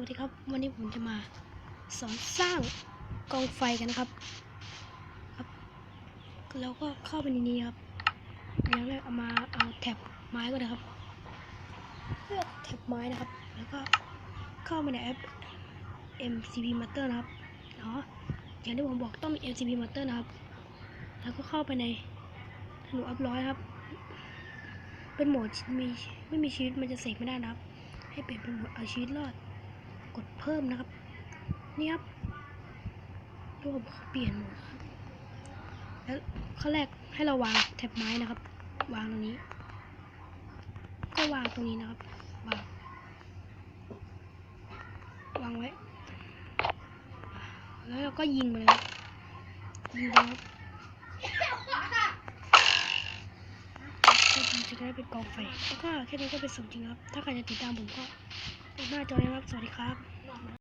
วัสดีครับ วันนี้ผมจะมาสอนสร้างกองไฟกันนะครับครับแล้วก็เข้าไปในนี้ครับอย่างแรกเอามาเอาแท็บไม้ก็ได้ครับเลือกแท็บไม้นะครับ แล้วก็เข้าไปในแอป MCP Master นะครับเนาะอย่างที่ผมบอกต้องมี MCP Master นะครับ แล้วก็เข้าไปในหนูอัพร้อยครับ เป็นโหมดมีไม่มีชีวิตมันจะเสกไม่ได้นะครับ ให้เปลี่ยนเป็นโหมดเอาชีวิตรอด พิ่มนะครับ นี่ครับรูปเปลี่ยนหมดแล้วข้อแรกให้เราวางแท็บไม้นะครับ วางตรงนี้ ก็วางตรงนี้นะครับ วาง วางไว้ แล้วเราก็ยิงมาเลยยิงไปครับจะได้เป็นกองไฟ แล้วก็แค่นี้ก็เป็นสมจริงครับ ถ้าใครจะติดตามผมก็ หน้าจอนะครับ สวัสดีครับ